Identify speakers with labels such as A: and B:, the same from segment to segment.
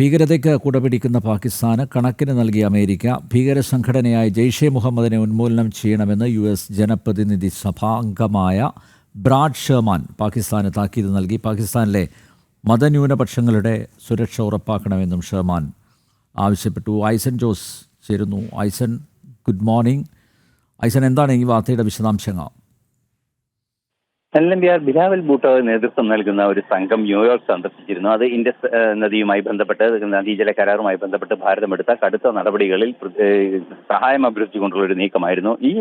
A: ഭീകരതയ്ക്ക് കുടപിടിക്കുന്ന പാകിസ്ഥാന് കണക്കിന് നൽകിയ അമേരിക്ക ഭീകര സംഘടനയായ ജെയ്ഷെ മുഹമ്മദിനെ ഉന്മൂലനം ചെയ്യണമെന്ന് യു എസ് ജനപ്രതിനിധി സഭാംഗമായ ബ്രാഡ് ഷെർമാൻ പാകിസ്ഥാന് താക്കീത് നൽകി. പാകിസ്ഥാനിലെ മതന്യൂനപക്ഷങ്ങളുടെ സുരക്ഷ ഉറപ്പാക്കണമെന്നും ഷെർമാൻ ആവശ്യപ്പെട്ടു. ഐസൻ ജോസ് ചേരുന്നു. ഐസൻ ഗുഡ് മോർണിംഗ്. ഐസൻ എന്താണ് ഈ വാർത്തയുടെ വിശദാംശങ്ങൾ?
B: എൽഎംബിആർ ബിലാവൽ ഭൂട്ടോ നേതൃത്വം നൽകുന്ന ഒരു സംഘം ന്യൂയോർക്ക് സന്ദർശിച്ചിരുന്നു. അത് ഇൻഡസ് നദിയുമായി ബന്ധപ്പെട്ട് നദീജല കരാറുമായി ബന്ധപ്പെട്ട് ഭാരതമെടുത്ത കടുത്ത നടപടികളിൽ സഹായം അഭ്യർത്ഥിച്ചുകൊണ്ടുള്ള ഒരു നീക്കമായിരുന്നു. ഈ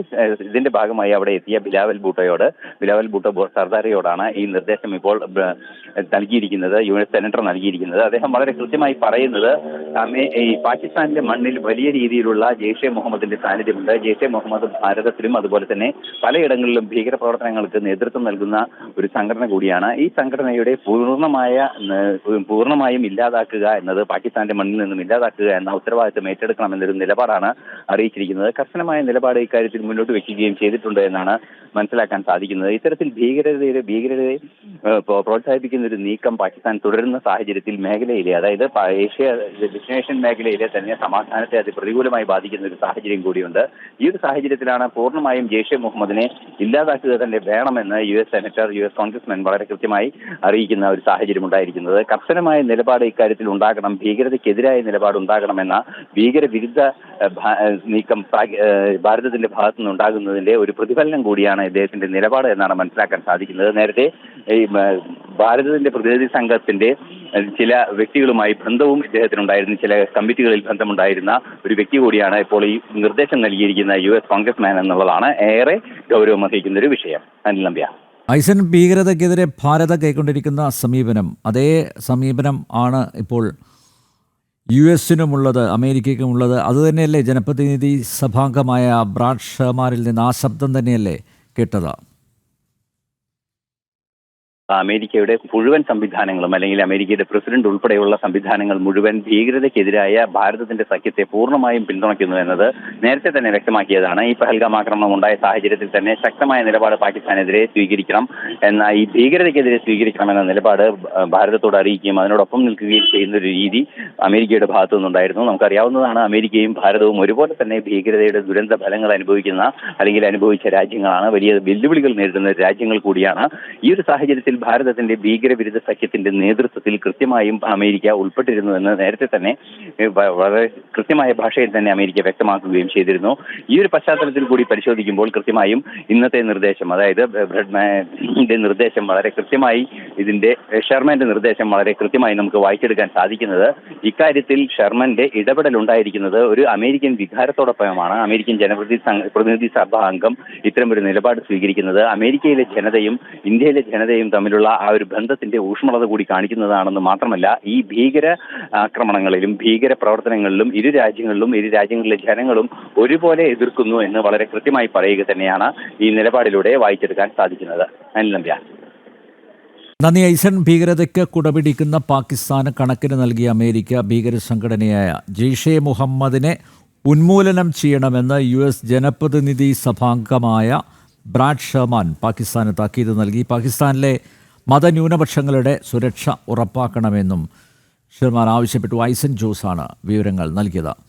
B: ഇതിന്റെ ഭാഗമായി അവിടെ എത്തിയ ബിലാവൽ ഭൂട്ടോയോട് ബിലാവൽ ബൂട്ടോ സർദാരയോടാണ് ഈ നിർദ്ദേശം ഇപ്പോൾ നൽകിയിരിക്കുന്നത് യു എസ് സെനറ്റർ നൽകിയിരിക്കുന്നത്. അദ്ദേഹം വളരെ കൃത്യമായി പറയുന്നത് ഈ പാകിസ്ഥാനിലെ മണ്ണിൽ വലിയ രീതിയിലുള്ള ജെയ്ഷെ മുഹമ്മദിന്റെ സാന്നിധ്യമുണ്ട്. ജെയ്ഷെ മുഹമ്മദ് ഭാരതത്തിലും അതുപോലെ തന്നെ പലയിടങ്ങളിലും ഭീകരപ്രവർത്തനങ്ങൾക്ക് നേതൃത്വം നൽകുന്ന ഒരു സംഘടന കൂടിയാണ്. ഈ സംഘടനയുടെ പൂർണമായ പൂർണമായും ഇല്ലാതാക്കുക എന്നത് പാകിസ്ഥാന്റെ മണ്ണിൽ നിന്നും ഇല്ലാതാക്കുക എന്ന ഉത്തരവാദിത്തം ഏറ്റെടുക്കണമെന്നൊരു നിലപാടാണ് അറിയിച്ചിരിക്കുന്നത്. കർശനമായ നിലപാട് ഇക്കാര്യത്തിൽ മുന്നോട്ട് വെക്കുകയും ചെയ്തിട്ടുണ്ട് എന്നാണ് മനസ്സിലാക്കാൻ സാധിക്കുന്നത്. ഇത്തരത്തിൽ ഭീകരതയുടെ ഭീകരതയെ പ്രോത്സാഹിപ്പിക്കുന്ന ഒരു നീക്കം പാകിസ്ഥാൻ തുടരുന്ന സാഹചര്യത്തിൽ മേഖലയിലെ അതായത് ഏഷ്യ ദക്ഷിണേഷ്യൻ മേഖലയിലെ തന്നെ സമാധാനത്തെ അത് പ്രതികൂലമായി ബാധിക്കുന്ന ഒരു സാഹചര്യം കൂടിയുണ്ട്. ഈ ഒരു സാഹചര്യത്തിലാണ് പൂർണമായും ജെയ്ഷെ മുഹമ്മദിനെ ഇല്ലാതാക്കുക തന്നെ വേണമെന്ന് U S senator U S congressmen വളരെ കൃത്യമായി അറിയിക്കുന്ന ഒരു സാഹചര്യം ഉണ്ടായിരിക്കുന്നത്. കർശനമായ നിലപാട് ഇക്കാര്യത്തിൽ ഉണ്ടാകണം. ഭീകരതയ്ക്കെതിരായ നിലപാട് ഉണ്ടാകണമെന്ന ഭീകരവിരുദ്ധ നീക്കം ഭാരതത്തിന്റെ ഭാഗത്തു നിന്നുണ്ടാകുന്നതിന്റെ ഒരു പ്രതിഫലനം കൂടിയാണ് ഇദ്ദേഹത്തിന്റെ നിലപാട് എന്നാണ് മനസ്സിലാക്കാൻ സാധിക്കുന്നത്. നേരത്തെ ഈ ഭാരതത്തിന്റെ പ്രതിനിധി സംഘത്തിന്റെ ചില വ്യക്തികളുമായി ബന്ധവും ഇദ്ദേഹത്തിനുണ്ടായിരുന്നു. ചില കമ്മിറ്റികളിൽ ബന്ധമുണ്ടായിരുന്ന ഒരു വ്യക്തി കൂടിയാണ് ഇപ്പോൾ ഈ നിർദ്ദേശം നൽകിയിരിക്കുന്ന യു എസ് കോൺഗ്രസ്മാൻ എന്നുള്ളതാണ് ഏറെ ഗൗരവം അർഹിക്കുന്ന ഒരു വിഷയം. അനിൽ നമ്പ്യ.
A: ഐസൻ ഭീകരതയ്ക്കെതിരെ ഭാരത കൈക്കൊണ്ടിരിക്കുന്ന സമീപനം. അതേ സമീപനം ആണ് ഇപ്പോൾ യു എസിനുമുള്ളത് അമേരിക്കയ്ക്കുമുള്ളത്. അതുതന്നെയല്ലേ ജനപ്രതിനിധി സഭാംഗമായ ബ്രാഡ് ഷമാരിൽ നിന്ന് ആ ശബ്ദം തന്നെയല്ലേ കേട്ടത്?
B: അമേരിക്കയുടെ മുഴുവൻ സംവിധാനങ്ങളും അല്ലെങ്കിൽ അമേരിക്കയുടെ പ്രസിഡന്റ് ഉൾപ്പെടെയുള്ള സംവിധാനങ്ങൾ മുഴുവൻ ഭീകരതയ്ക്കെതിരായ ഭാരതത്തിന്റെ സഖ്യത്തെ പൂർണമായും പിന്തുണയ്ക്കുന്നു എന്നത് നേരത്തെ തന്നെ വ്യക്തമാക്കിയതാണ്. ഈ പഹൽഗാം ആക്രമണം ഉണ്ടായ സാഹചര്യത്തിൽ തന്നെ ശക്തമായ നിലപാട് പാകിസ്ഥാനെതിരെ സ്വീകരിക്കണം എന്ന ഈ ഭീകരതയ്ക്കെതിരെ സ്വീകരിക്കണമെന്ന നിലപാട് ഭാരതത്തോട് അറിയിക്കുകയും അതിനോടൊപ്പം നിൽക്കുകയും ചെയ്യുന്ന ഒരു രീതി അമേരിക്കയുടെ ഭാഗത്തു നിന്നുണ്ടായിരുന്നു. നമുക്കറിയാവുന്നതാണ് അമേരിക്കയും ഭാരതവും ഒരുപോലെ തന്നെ ഭീകരതയുടെ ദുരന്ത ഫലങ്ങൾ അനുഭവിക്കുന്ന അല്ലെങ്കിൽ അനുഭവിച്ച രാജ്യങ്ങളാണ്. വലിയ വെല്ലുവിളികൾ നേരിടുന്ന രാജ്യങ്ങൾ കൂടിയാണ്. ഈ ഒരു സാഹചര്യത്തിൽ ഭാരതത്തിന്റെ ഭീകരവിരുദ്ധ സഖ്യത്തിന്റെ നേതൃത്വത്തിൽ കൃത്യമായും അമേരിക്ക ഉൾപ്പെട്ടിരുന്നു എന്ന് നേരത്തെ തന്നെ വളരെ കൃത്യമായ ഭാഷയിൽ തന്നെ അമേരിക്ക വ്യക്തമാക്കുകയും ചെയ്തിരുന്നു. ഈ ഒരു പശ്ചാത്തലത്തിൽ കൂടി പരിശോധിക്കുമ്പോൾ കൃത്യമായും ഇന്നത്തെ നിർദ്ദേശം അതായത് ബ്രഡ്മാന്റെ നിർദ്ദേശം വളരെ കൃത്യമായി ഇതിന്റെ ഷെർമാന്റെ നിർദ്ദേശം വളരെ കൃത്യമായി നമുക്ക് വായിച്ചെടുക്കാൻ സാധിക്കുന്നത്. ഇക്കാര്യത്തിൽ ഷെർമന്റെ ഇടപെടൽ ഉണ്ടായിരിക്കുന്നത് ഒരു അമേരിക്കൻ വികാരത്തോടൊപ്പമാണ്. അമേരിക്കൻ ജനപ്രതിനിധി സംഘ- പ്രതിനിധി സഭാ അംഗം ഇത്തരമൊരു നിലപാട് സ്വീകരിക്കുന്നത്. അമേരിക്കയിലെ ജനതയും ഇന്ത്യയിലെ ജനതയും തമ്മിലുള്ള ആ ഒരു ബന്ധത്തിന്റെ ഊഷ്മളത കൂടി കാണിക്കുന്നതാണെന്ന് മാത്രമല്ല ഈ ഭീകര ആക്രമണങ്ങളിലും ഭീകര പ്രവർത്തനങ്ങളിലും ഇരു രാജ്യങ്ങളിലും ഇരു രാജ്യങ്ങളിലെ ജനങ്ങളും ഒരുപോലെ എതിർക്കുന്നു എന്ന് വളരെ കൃത്യമായി പറയുക തന്നെയാണ് ഈ നിലപാടിലൂടെ വായിച്ചെടുക്കാൻ സാധിക്കുന്നത്. അനിൽ നമ്പ്യ.
A: നന്ദി ഐസൺ. ഭീകരതയ്ക്ക് കുടപിടിക്കുന്ന പാകിസ്ഥാന് കണക്കിന് നൽകിയ അമേരിക്ക ഭീകര സംഘടനയായ ജെയ്ഷെ മുഹമ്മദിനെ ഉന്മൂലനം ചെയ്യണമെന്ന് യു എസ് ജനപ്രതിനിധി സഭാംഗമായ ബ്രാഡ് ഷെർമാൻ പാകിസ്ഥാന് താക്കീത് നൽകി. പാകിസ്ഥാനിലെ മതന്യൂനപക്ഷങ്ങളുടെ സുരക്ഷ ഉറപ്പാക്കണമെന്നും ഷെർമാൻ ആവശ്യപ്പെട്ടു. ഐസൻ ജോസാണ് വിവരങ്ങൾ നൽകിയത്.